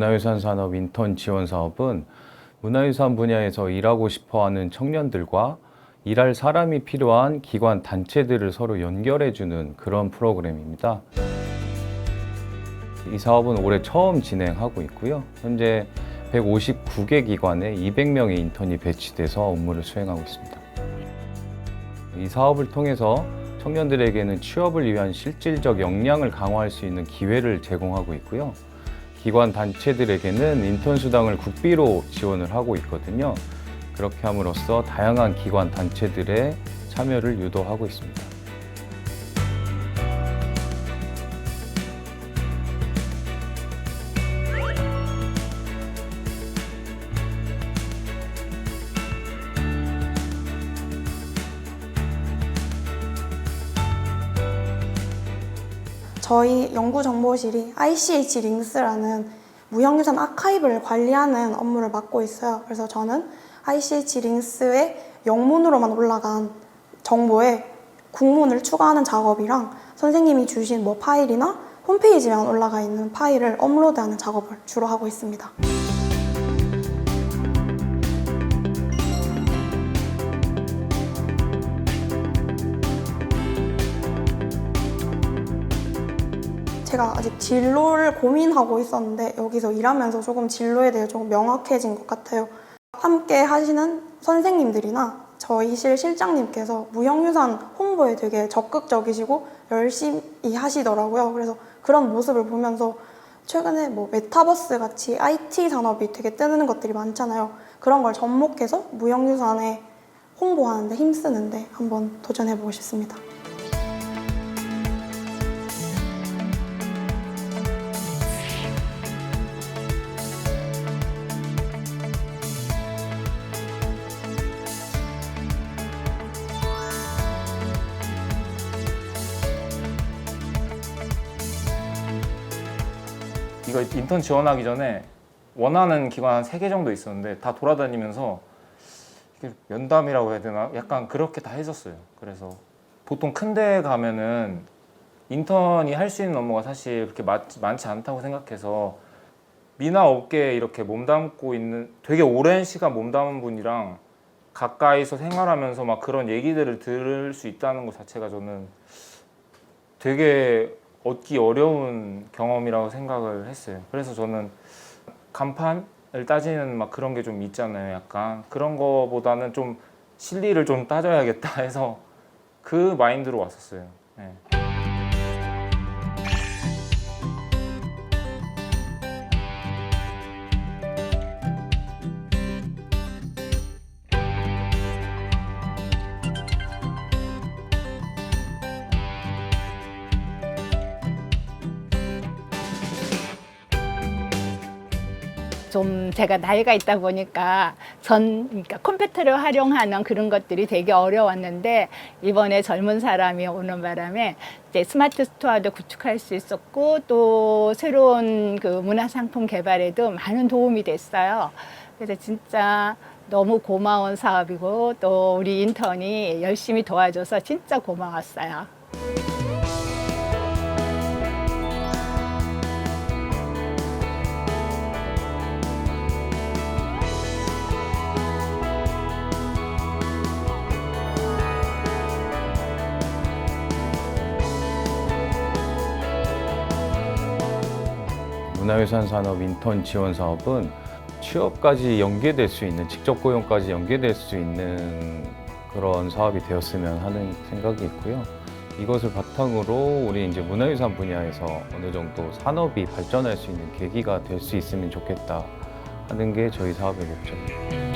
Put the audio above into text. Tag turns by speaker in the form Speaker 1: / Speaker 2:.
Speaker 1: 문화유산 산업 인턴 지원 사업은 문화유산 분야에서 일하고 싶어 하는 청년들과 일할 사람이 필요한 기관 단체들을 서로 연결해 주는 그런 프로그램입니다. 이 사업은 올해 처음 진행하고 있고요. 현재 159개 기관에 200명의 인턴이 배치돼서 업무를 수행하고 있습니다. 이 사업을 통해서 청년들에게는 취업을 위한 실질적 역량을 강화할 수 있는 기회를 제공하고 있고요. 기관 단체들에게는 인턴 수당을 국비로 지원을 하고 있거든요. 그렇게 함으로써 다양한 기관 단체들의 참여를 유도하고 있습니다.
Speaker 2: 저희 연구정보실이 ICH 링스라는 무형유산 아카이브를 관리하는 업무를 맡고 있어요. 그래서 저는 ICH 링스의 영문으로만 올라간 정보에 국문을 추가하는 작업이랑 선생님이 주신 뭐 파일이나 홈페이지에만 올라가 있는 파일을 업로드하는 작업을 주로 하고 있습니다. 제가 아직 진로를 고민하고 있었는데 여기서 일하면서 조금 진로에 대해 조금 명확해진 것 같아요. 함께 하시는 선생님들이나 저희 실 실장님께서 무형유산 홍보에 되게 적극적이시고 열심히 하시더라고요. 그래서 그런 모습을 보면서 최근에 뭐 메타버스 같이 IT 산업이 되게 뜨는 것들이 많잖아요. 그런 걸 접목해서 무형유산에 홍보하는데 힘쓰는데 한번 도전해보고 싶습니다.
Speaker 3: 이거 인턴 지원하기 전에 원하는 기관 한세개 정도 있었는데 다 돌아다니면서 면담이라고 해야 되나? 약간 그렇게 다 했었어요. 그래서 보통 큰 데 가면은 인턴이 할 수 있는 업무가 사실 그렇게 많, 많지 않다고 생각해서 미나 업계에 이렇게 몸담고 있는 되게 오랜 시간 몸담은 분이랑 가까이서 생활하면서 막 그런 얘기들을 들을 수 있다는 것 자체가 저는 되게 얻기 어려운 경험이라고 생각을 했어요. 그래서 저는 간판을 따지는 막 그런 게 좀 있잖아요. 약간 그런 거보다는 좀 실리를 좀 따져야겠다 해서 그 마인드로 왔었어요. 네.
Speaker 4: 좀 제가 나이가 있다 보니까 전 그러니까 컴퓨터를 활용하는 그런 것들이 되게 어려웠는데 이번에 젊은 사람이 오는 바람에 이제 스마트 스토어도 구축할 수 있었고 또 새로운 그 문화 상품 개발에도 많은 도움이 됐어요. 그래서 진짜 너무 고마운 사업이고 또 우리 인턴이 열심히 도와줘서 진짜 고마웠어요.
Speaker 1: 문화유산 산업 인턴 지원 사업은 취업까지 연계될 수 있는 직접 고용까지 연계될 수 있는 그런 사업이 되었으면 하는 생각이 있고요. 이것을 바탕으로 우리 이제 문화유산 분야에서 어느 정도 산업이 발전할 수 있는 계기가 될 수 있으면 좋겠다 하는 게 저희 사업의 목적입니다.